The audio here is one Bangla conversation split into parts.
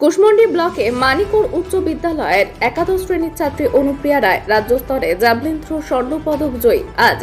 কুশমন্ডি ব্লকে মানিকুর উচ্চ বিদ্যালয়ের একাদশ শ্রেণির ছাত্রী অনুপ্রিয়া রায় রাজ্য স্তরে জাভলিন থ্রো স্বর্ণপদক জয়ী। আজ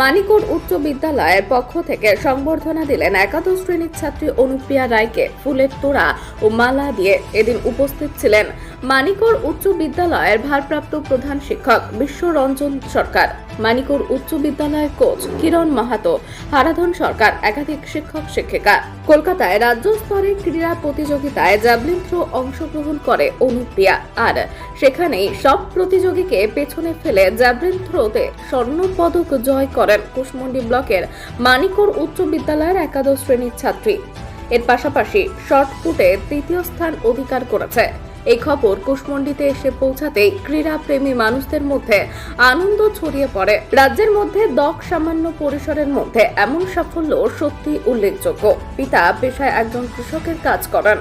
মানিকুর উচ্চ বিদ্যালয়ের পক্ষ থেকে সংবর্ধনা দিলেন একাদশ শ্রেণির ছাত্রী অনুপ্রিয়া রায়কে ফুলের তোড়া ও মালা দিয়ে এদিন উপস্থিত ছিলেন। মানিকর উচ্চ বিদ্যালয়ের ভারপ্রাপ্ত প্রধান শিক্ষক বিশ্বরঞ্জন সরকার, মানিকর উচ্চ বিদ্যালয়ের কোচ কিরণ মাহাতো, হারাধন সরকার, একাধিক শিক্ষক শিক্ষিকা। কলকাতায় রাজ্য স্তরে ক্রীড়া প্রতিযোগিতায় জ্যাভলিন থ্রো অংশগ্রহণ করে অনুপ্রিয়া আর সেখানেই সব প্রতিযোগীকে পেছনে ফেলে জ্যাভলিন থ্রোতে স্বর্ণ পদক জয় করেন কুশমন্ডি ব্লকের মানিকর উচ্চ বিদ্যালয়ের একাদশ শ্রেণির ছাত্রী। এর পাশাপাশি শর্ট পুটে তৃতীয় স্থান অধিকার করেছে। এই খবর কুশমন্ডিতে এসে পৌঁছাতেই ক্রীড়া প্রেমী মানুষদের মধ্যে আনন্দ ছড়িয়ে পড়ে। রাজ্যের মধ্যে দক সামান্য পরিসরের মধ্যে এমন সাফল্য সত্যি উল্লেখযোগ্য। পিতা পেশায় একজন কৃষকের কাজ করেন।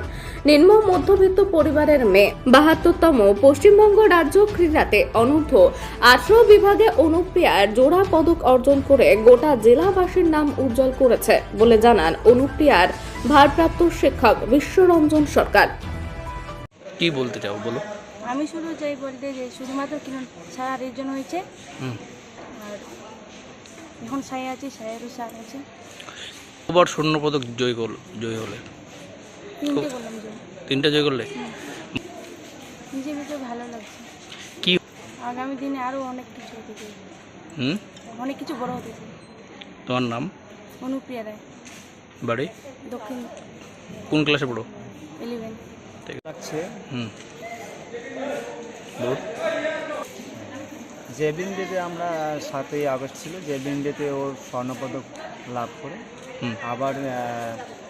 নিম্ন মধ্যবিত্ত পরিবারের মেয়ে। বাহাত্তরতম পশ্চিমবঙ্গ রাজ্য ক্রীড়াতে অনূর্ধ্ব আঠারো বিভাগে অনুপ্রিয়ার জোড়া পদক অর্জন করে গোটা জেলাবাসীর নাম উজ্জ্বল করেছে বলে জানান অনুপ্রিয়ার ভারপ্রাপ্ত শিক্ষক বিশ্বরঞ্জন সরকার। কি বলতে চাও বলো। আমি শুধু চাই বলতে যে শুধুমাত্র কিরণ সার এর জন্য হয়েছে। আর এখন সাই আছে সায়েরও সার আছে। কবার স্বর্ণ পদক জয় করল জয় হলে। তিনটে বললাম যে তিনটা জয় করলে? ভিতরে ভালো লাগছে। কি? আগামী দিনে আরও অনেক কিছু হতে চাই হুম? অনেক কিছু বড় হতে চাই তোমার নাম? অনুপ্রিয়া রায়। বাড়ি? দক্ষিণ। কোন ক্লাসে পড়ো? ইলেভেন হুম। বলো জেভিন ডেতে আমরা সাতই আগস্ট ছিল। জেভিন ডেতে ওর স্বর্ণপদক লাভ করে। আবার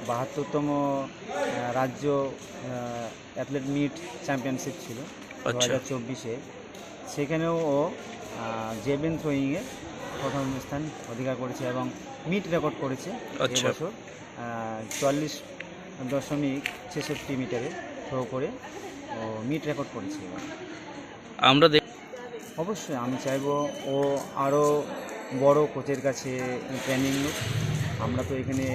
বাহাত্তরতম রাজ্য অ্যাথলেট মিট চ্যাম্পিয়নশিপ ছিল দু আচ্ছা। হাজার চব্বিশে। সেখানেও ও জেভিন থ্রোয়িংয়ে প্রথম স্থান অধিকার করেছে এবং মিট রেকর্ড করেছে আচ্ছা। এবছর চুয়াল্লিশ দশমিক ছেষট্টি মিটারে। থ্রো করে ও মিট রেকর্ড করেছে এবার। আমরা দেখ অবশ্যই আমি চাইব ও আরও বড় কোচের কাছে ট্রেনিং নিক। আমরা তো এখানে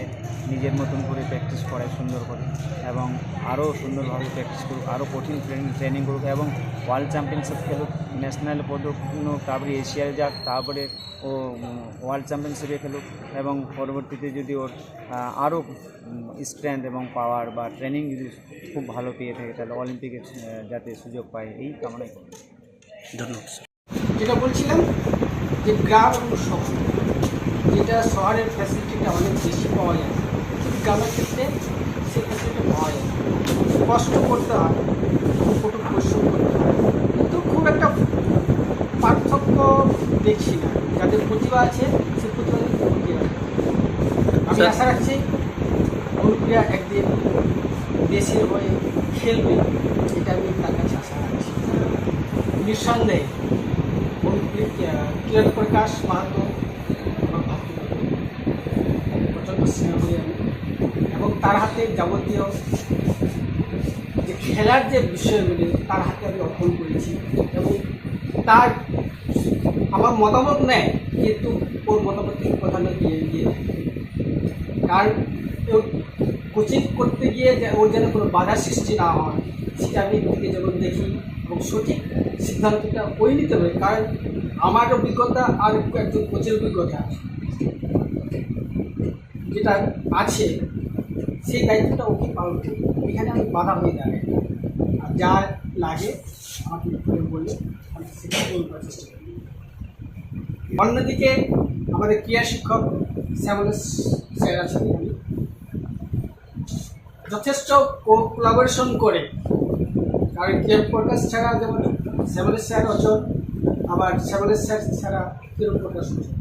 নিজের মতন করে প্র্যাকটিস করাই সুন্দর করে এবং আরও সুন্দরভাবে প্র্যাকটিস করুক আরও কঠিন ট্রেনিং ট্রেনিং করুক এবং ওয়ার্ল্ড চ্যাম্পিয়নশিপ খেলুক ন্যাশনাল পদক তারপরে এশিয়ায় যাক তারপরে ও ওয়ার্ল্ড চ্যাম্পিয়নশিপে খেলুক এবং পরবর্তীতে যদি ওর আরও স্ট্রেংথ এবং পাওয়ার বা ট্রেনিং যদি খুব ভালো পেয়ে থাকে তাহলে অলিম্পিকে যাতে সুযোগ পায় এই কামনাই করি। ধন্যবাদ যেটা বলছিলাম যে গ্রাম এবং শহর। যেটা শহরের ফ্যাসিলিটিটা অনেক বেশি পাওয়া যায়। কিন্তু গ্রামের ক্ষেত্রে সেই ফ্যাসিলিটি পাওয়া যায়। কষ্ট করতে হয় কঠোর পরিশ্রম করতে হয়। কিন্তু খুব একটা পার্থক্য দেখছি না। যাদের প্রতিভা আছে সেই প্রতিভা আমি আশা রাখছি অনুপ্রিয়া একদিন দেশের হয়ে খেলবে এটা আমি তার কাছে আশা রাখছি। নিঃসন্দেহে কিরণ প্রকাশ মাহাতো আমার ভাতৃ। প্রচণ্ড স্নেহ করি আমি এবং তার হাতে যাবতীয় যে খেলার যে বিষয়গুলি, তার হাতে আমি অর্পণ করেছি এবং তার আমার মতামত নেয়, কিন্তু ওর মতামতের কথা আমি দিয়ে দিয়ে কারণ কোচিং করতে গিয়ে ওর যেন কোনো বাধা সৃষ্টি না হয়, সেটা আমি দিকে যখন দেখি এবং সঠিক সিদ্ধান্তটা ওই নিতে হবে। কারণ আমার অভিজ্ঞতা আর একজন কোচের অভিজ্ঞতা যেটা আছে সেই দায়িত্বটা ওকে পালন করি? এখানে আমি বাধা হয়ে দাঁড়াই আর যা লাগে আমাকে করে বললে আমি সেটা করার চেষ্টা করি। অন্যদিকে আমাদের ক্রিয়া শিক্ষক শ্যামল স্যার আছেন আমি যথেষ্ট কোলাবোরেশন করে। কারণ কেম প্রকাশ ছাড়া যেমন শ্যামলের স্যার অচল, আবার শ্যামলের স্যার ছাড়া কিরণ প্রকাশ অচল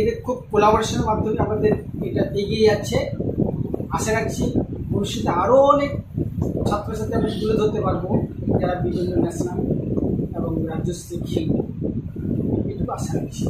এদের খুব কোলাবোরেশনের মাধ্যমে আমাদের এটা এগিয়ে যাচ্ছে। আশা রাখছি। ভবিষ্যতে আরও অনেক ছাত্রছাত্রী আমরা তুলে ধরতে পারব, যারা বিভিন্ন ন্যাশনাল এবং রাজ্যস্তরীয়। খেলবে এটুকু আশা রাখছি।